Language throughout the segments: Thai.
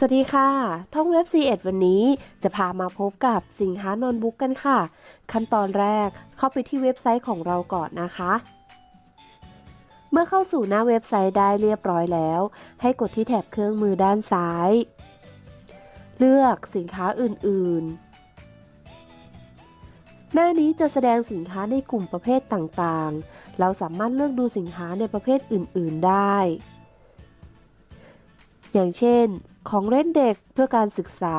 สวัสดีค่ะ ท่องเว็บ C1 วันนี้จะพามาพบกับสินค้าโนนบุ๊กกันค่ะ ขั้นตอนแรกเข้าไปที่เว็บไซต์ของเราก่อนนะคะ เมื่อเข้าสู่หน้าเว็บไซต์ได้เรียบร้อยแล้ว ให้กดที่แถบเครื่องมือด้านซ้าย เลือกสินค้าอื่น ๆ หน้านี้จะแสดงสินค้าในกลุ่มประเภทต่างๆ เราสามารถเลือกดูสินค้าในประเภทอื่น ๆ ได้ อย่างเช่น ของเล่นเด็กเพื่อการศึกษา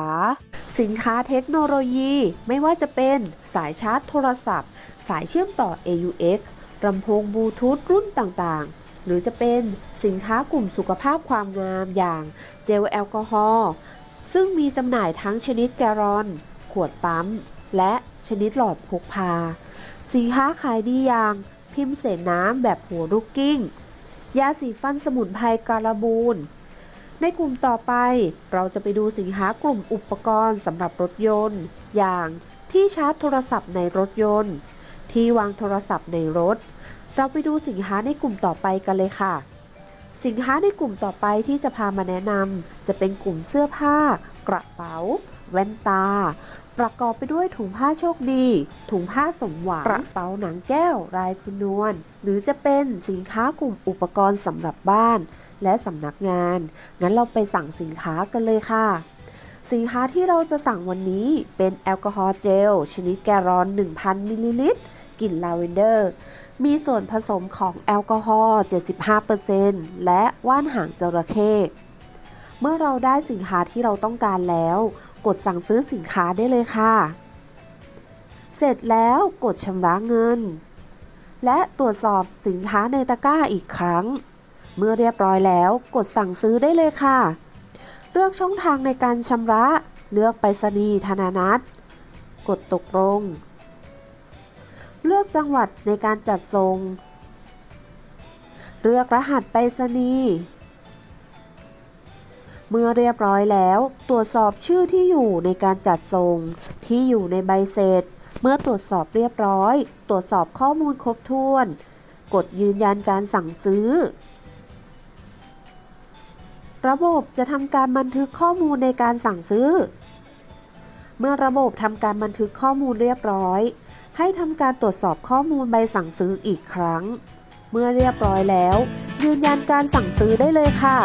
สินค้าเทคโนโลยีไม่ว่าจะเป็นสายชาร์จโทรศัพท์ สายเชื่อมต่อ AUX ลำโพงบลูทูธรุ่นต่างๆ หรือจะเป็นสินค้ากลุ่มสุขภาพความงามอย่างเจลแอลกอฮอล์ซึ่งมีจำหน่ายทั้งชนิดแกลอน ขวดปั๊ม และชนิดหลอดพกพา สินค้าขายดีอย่างพิมพ์เสนน้ำแบบหัวลูกกิ้ง ยาสีฟันสมุนไพรการบูน ในกลุ่มต่อไป เราจะไปดูสินค้ากลุ่มอุปกรณ์สำหรับรถยนต์ อย่างที่ชาร์จโทรศัพท์ในรถยนต์ ที่วางโทรศัพท์ในรถ เราไปดูสินค้าในกลุ่มต่อไปกันเลยค่ะ สินค้าในกลุ่มต่อไปที่จะพามาแนะนำจะเป็นกลุ่มเสื้อผ้า กระเป๋า แว่นตา ประกอบไปด้วยถุงผ้าโชคดี ถุงผ้าสมหวังกระเป๋าหนังแก้วลายพนวน หรือจะเป็นสินค้ากลุ่มอุปกรณ์สำหรับบ้าน และสำนักงาน งั้นเราไปสั่งสินค้ากันเลยค่ะ สินค้าที่เราจะสั่งวันนี้เป็นแอลกอฮอล์เจล ชนิดแกลลอน 1,000 มิลลิลิตรกลิ่นลาเวนเดอร์ มีส่วนผสมของแอลกอฮอล์ 75%และว่านหางจระเข้เมื่อเราได้สินค้าที่เราต้องการแล้ว กดสั่งซื้อสินค้าได้เลยค่ะ เสร็จแล้วกดชำระเงิน และตรวจสอบสินค้าในตะกร้าอีกครั้ง เมื่อเรียบร้อยแล้วกดสั่งซื้อได้เลยค่ะ เลือกช่องทางในการชำระเลือกไปรษณีย์ธนานัตกดตกลง เลือกจังหวัดในการจัดส่ง เลือกรหัสไปรษณีย์ เมื่อเรียบร้อยแล้ว ตรวจสอบชื่อที่อยู่ในการจัดส่ง ที่อยู่ในใบเสร็จ เมื่อตรวจสอบเรียบร้อย ตรวจสอบข้อมูลครบถ้วน กดยืนยันการสั่งซื้อ ระบบจะทำการบันทึกข้อมูลในการสั่งซื้อ เมื่อระบบทำการบันทึกข้อมูลเรียบร้อย ให้ทำการตรวจสอบข้อมูลใบสั่งซื้ออีกครั้ง เมื่อเรียบร้อยแล้ว ยืนยันการสั่งซื้อได้เลยค่ะ